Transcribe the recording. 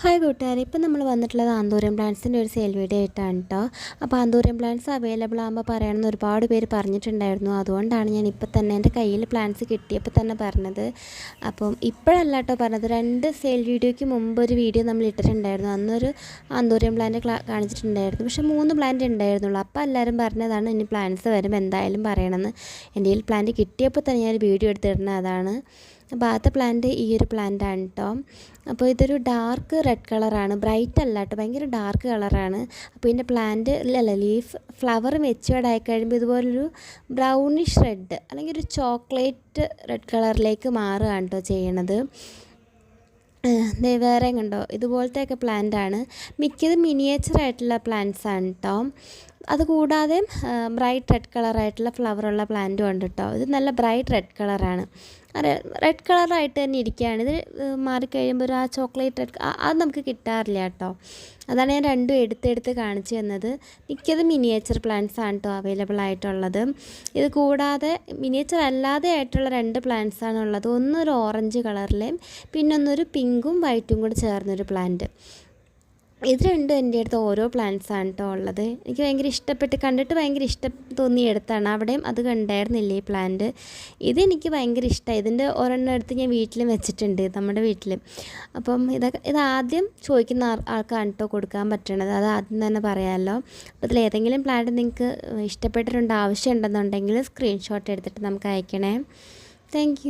Hi കൂട്ടുകാരെ. ഇപ്പം നമ്മൾ വന്നിട്ടുള്ളത് ആന്തൂരം പ്ലാന്റ്സിന്റെ ഒരു സെയിൽ വീഡിയോ ആയിട്ടാണ് കേട്ടോ അപ്പോൾ ആന്തൂരം പ്ലാന്റ്സ് അവൈലബിൾ ആകുമ്പോൾ പറയണമെന്ന് ഒരുപാട് പേര് പറഞ്ഞിട്ടുണ്ടായിരുന്നു. അതുകൊണ്ടാണ് ഞാൻ ഇപ്പം തന്നെ എന്റെ കയ്യിൽ പ്ലാന്റ്സ് കിട്ടിയപ്പോൾ തന്നെ പറഞ്ഞത്. അപ്പം ഇപ്പോഴല്ല കേട്ടോ പറഞ്ഞത്. രണ്ട് സെയിൽ വീഡിയോയ്ക്ക് മുമ്പ് ഒരു വീഡിയോ നമ്മൾ ഇട്ടിട്ടുണ്ടായിരുന്നു. അന്നൊരു ആന്തൂരം പ്ലാന്റ് കാണിച്ചിട്ടുണ്ടായിരുന്നു. പക്ഷേ മൂന്ന് പ്ലാന്റ് ഉണ്ടായിരുന്നുള്ളൂ. അപ്പോൾ എല്ലാവരും പറഞ്ഞതാണ് ഇനി പ്ലാന്റ്സ് വരുമ്പോൾ എന്തായാലും പറയണമെന്ന്. എന്റെ കയ്യിൽ പ്ലാന്റ് കിട്ടിയപ്പോൾ തന്നെ ഞാൻ ഒരു വീഡിയോ എടുത്തിടുന്നത് അതാണ്. അപ്പോൾ ആദ്യത്തെ പ്ലാന്റ് ഈ ഒരു പ്ലാന്റ് ആണ് കേട്ടോ അപ്പോൾ ഇതൊരു ഡാർക്ക് റെഡ് കളറാണ് ബ്രൈറ്റ് അല്ല കേട്ടോ ഭയങ്കര ഡാർക്ക് കളറാണ് അപ്പോൾ ഇതിന്റെ പ്ലാന്റ് അല്ല ലീഫ് ഫ്ലവർ മെച്ചുവേർഡ് കഴിയുമ്പോൾ ഇതുപോലൊരു ബ്രൗണിഷ് റെഡ് അല്ലെങ്കിൽ ഒരു ചോക്ലേറ്റ് റെഡ് കളറിലേക്ക് മാറുകയാണ് കേട്ടോ ചെയ്യണത്. വേറെ കണ്ടോ? ഇതുപോലത്തെയൊക്കെ പ്ലാന്റ് ആണ്. മിക്കതും മിനിയേച്ചർ ആയിട്ടുള്ള പ്ലാന്റ്സ് ആണ് കേട്ടോ അതുകൂടാതെ ബ്രൈറ്റ് റെഡ് കളറായിട്ടുള്ള ഫ്ലവറുള്ള പ്ലാന്റും ഉണ്ട് കേട്ടോ ഇത് നല്ല ബ്രൈറ്റ് റെഡ് കളറാണ് റെഡ് കളറായിട്ട് തന്നെ ഇരിക്കുകയാണ്. ഇത് മാറിക്കഴിയുമ്പോൾ ആ ചോക്ലേറ്റ് റെഡ് അത് നമുക്ക് കിട്ടാറില്ല കേട്ടോ. അതാണ് ഞാൻ രണ്ടും എടുത്തെടുത്ത് കാണിച്ചു തന്നത്. മിക്കത് മിനിയേച്ചർ പ്ലാന്റ്സ് ആണ് കേട്ടോ അവൈലബിൾ ആയിട്ടുള്ളത്. ഇത് കൂടാതെ മിനിയേച്ചർ അല്ലാതെ ആയിട്ടുള്ള രണ്ട് പ്ലാന്റ്സ് ആണ് ഉള്ളത്. ഒന്നൊരു ഓറഞ്ച് കളറിലെയും പിന്നൊന്നൊരു പിങ്കും വൈറ്റും കൂടി ചേർന്നൊരു പ്ലാന്റ് ഇത് രണ്ടും എന്റെ അടുത്ത് ഓരോ പ്ലാന്റ്സ് ആണ് കേട്ടോ ഉള്ളത്. എനിക്ക് ഭയങ്കര ഇഷ്ടപ്പെട്ട് കണ്ടിട്ട് ഭയങ്കര ഇഷ്ടം തോന്നിയ എടുത്താണ് അവിടെയും അത് കണ്ടായിരുന്നില്ലേ ഈ പ്ലാന്റ് ഇതെനിക്ക് ഭയങ്കര ഇഷ്ടമായി ഇതിന്റെ ഒരെണ്ണം എടുത്ത് ഞാൻ വീട്ടിലും വെച്ചിട്ടുണ്ട് നമ്മുടെ വീട്ടിൽ അപ്പം ഇതൊക്കെ ഇത് ആദ്യം ചോദിക്കുന്ന ആൾക്കാണ് കേട്ടോ കൊടുക്കാൻ പറ്റണത്. അത് ആദ്യം തന്നെ പറയാമല്ലോ അപ്പോൾ ഇതിൽ ഏതെങ്കിലും പ്ലാന്റ് നിങ്ങൾക്ക് ഇഷ്ടപ്പെട്ടിട്ടുണ്ട് ആവശ്യമുണ്ടെന്നുണ്ടെങ്കിൽ സ്ക്രീൻഷോട്ട് എടുത്തിട്ട് നമുക്ക് അയക്കണേ. താങ്ക്